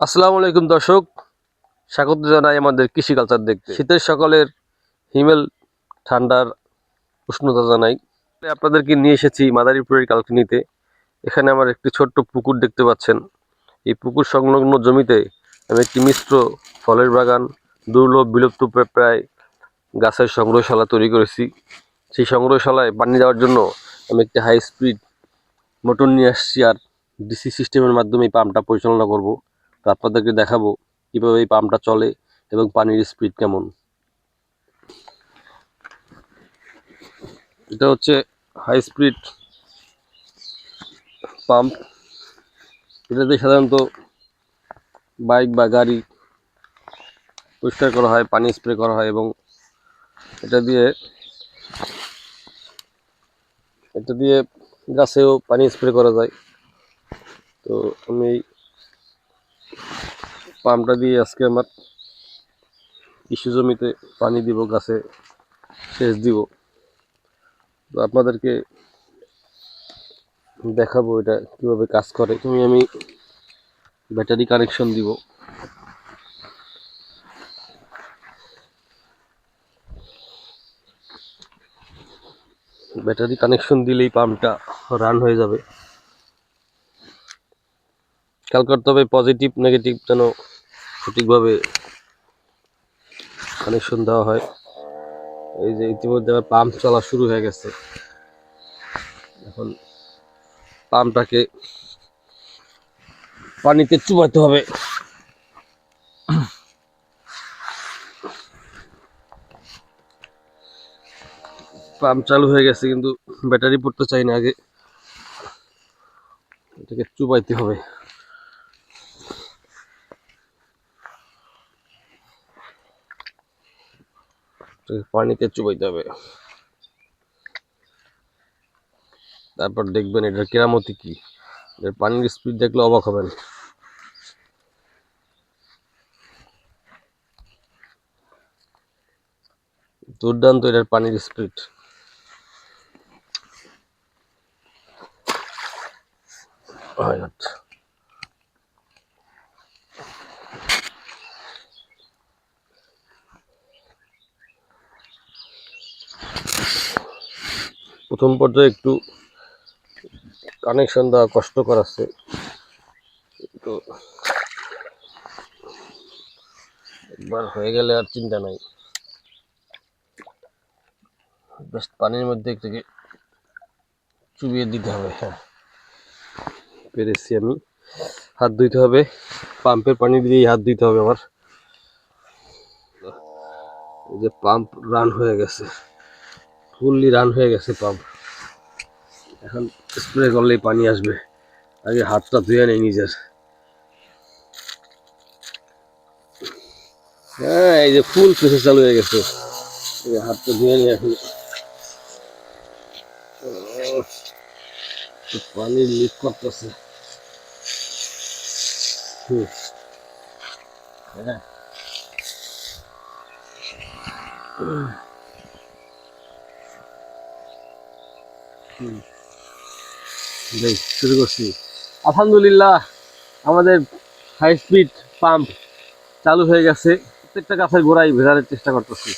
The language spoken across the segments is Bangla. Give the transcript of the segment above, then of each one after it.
আসসালামু আলাইকুম দর্শক। স্বাগত জানাই আমাদের কৃষি কালচার দেখতে। শীতের সকালের হিমেল ঠান্ডার উষ্ণতা জানাই। আপনাদেরকে নিয়ে এসেছি মাদারীপুরের কালকিনিতে। এখানে আমার একটি ছোট্ট পুকুর দেখতে পাচ্ছেন। এই পুকুর সংলগ্ন জমিতে আমি একটি মিশ্র ফলের বাগান, দুর্লভ বিলুপ্ত প্রায় গাছের সংগ্রহশালা তৈরি করেছি। সেই সংগ্রহশালায় পানি দেওয়ার জন্য আমি একটি হাই স্পিড মোটর নিয়ে আসছি আর ডিসি সিস্টেমের মাধ্যমে পাম্পটা পরিচালনা করব। তো আপনাদেরকে দেখাবো কীভাবে এই পাম্পটা চলে এবং পানির স্পিড কেমন। এটা হচ্ছে হাই স্পিড পাম্প এটাতে সাধারণত বাইক বা গাড়ি পরিষ্কার করা হয়, পানি স্প্রে করা হয় এবং এটা দিয়ে এটা দিয়ে গাছেও পানি স্প্রে করা যায়। তো আমি পাম্পটা দিয়ে আজকে আমার কৃষি জমিতে পানি দিব, গাছে সেচ দিব। তো আপনাদেরকে দেখাবো এটা কীভাবে কাজ করে। তুমি আমি ব্যাটারি কানেকশন দিব। ব্যাটারি কানেকশন দিলেই পাম্পটা রান হয়ে যাবে। খেয়াল করতে হবে পজিটিভ নেগেটিভ যেন সঠিকভাবে কানেকশন দেওয়া হয়। এই যে ইতিমধ্যে আমার পাম্প চলা শুরু হয়ে গেছে। এখন পাম্পটাকে পানিতে চুবাতে হবে। পাম্প চালু হয়ে গেছে, কিন্তু ব্যাটারি পড়তে চাই না আগে। এটাকে চুবাইতে হবে। পানিতে চুবাইতে হবে। তারপর দেখবেন এটার কেরামতি কি? এর পানির স্পিড দেখলে অবাক হবেন। দুর্দান্ত এটার পানির স্পিড প্রথম পর্যায়ে একটু কানেকশন দেওয়া কষ্টকর আছে। তো একবার হয়ে গেলে আর চিন্তা নাই। জাস্ট পানির মধ্যে থেকে চুবিয়ে দিতে হবে হ্যাঁ। পেরেছি আমি। হাত ধুইতে হবে। পাম্পের পানি দিয়েই হাত ধুইতে হবে আমার। যে পাম্প রান হয়ে গেছে। ফুললি রান হয়ে গেছে পাম্প। এখন স্প্রে করলেই পানি আসবে। আগে হাতটা ধুয়ে নেই নিজের। হ্যাঁ এই যে ফুল প্রসেস চালু হয়ে গেছে। এই যে হাতটা ধুয়ে নিয়ে এখন উহ, পানি লিক করতেছে। হুম। হ্যাঁ। শুরু করছি। আলহামদুলিল্লাহ, আমাদের হাই স্পিড পাম্প চালু হয়ে গেছে। প্রত্যেকটা গাছের গোড়ায় ভেজানোর চেষ্টা করতেছি।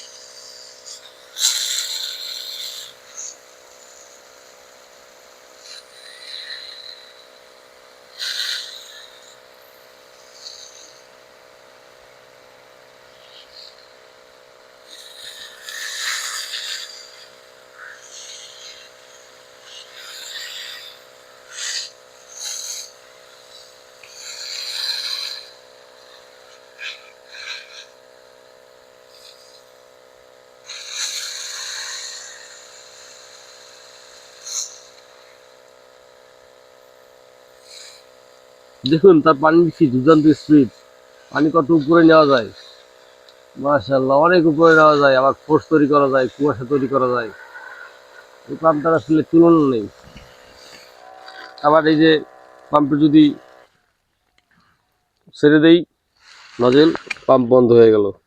দেখুন, তার পানি দিচ্ছি, দুর্দান্ত স্পিড পানি কত উপরে নেওয়া যায়? মার্শাল্লাহ অনেক উপরে নেওয়া যায়। আবার ফোর্স তৈরি করা যায়, কুয়াশা তৈরি করা যায়। এই পাম্পটার আসলে তুলনা নেই। আবার এই যে পাম্পে যদি ছেড়ে দেই, নজেল পাম্প বন্ধ হয়ে গেল।